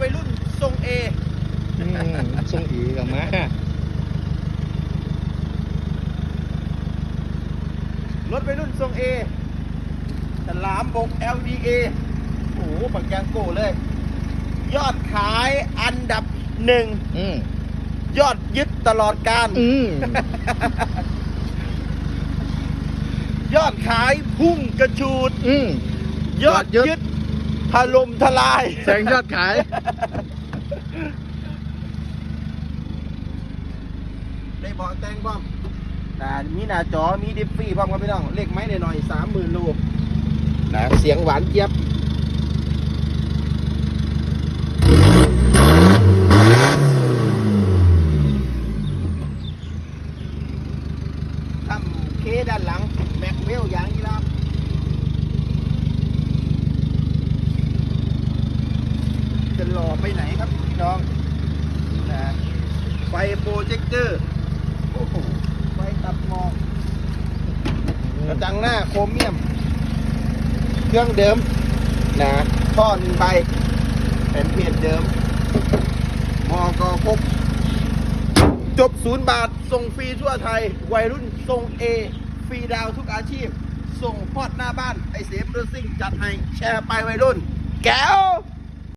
วัยรุ่นทรงเออืมทรงอีกับมา รถวัยรุ่นทรงเอฉลามบก LDA โอ้โหบักยางโก้เลย ยอดขายอันดับหนึ่ง อืมยอดยึดตลอดการ อืมยอดขายพุ่งกระชูด อืมยอดยอดยึยึดด ถล่มทลาย แสงยอดขาย ได้บอกแตงบ้อมนะมีหน้าจอ มีดิฟฟี่พร้อมครับพี่น้อง เลขไม้หน่อยสามหมื่นลูกนะเสียงหวานเจี๊ยบทำเคด้านหลัง แม็กเวลยางยีราฟจะ หล่อไปไหนครับพี่น้องนะไฟโปรเจคเตอร์โอ้โหไฟตัดหมอกกระจังหน้าโครเมียม เครื่องเดิมนะท่อหนึ่งใบเป็นเพจเดิมมอกอครบจบศูนย์บาท ส่งฟรีทั่วไทย วัยรุ่นทรงเอฟรีดาวทุกอาชีพ ส่งพอดหน้าบ้าน ไอเสมรซิ่งจัดให้ แชร์ไปวัยรุ่น แก้ว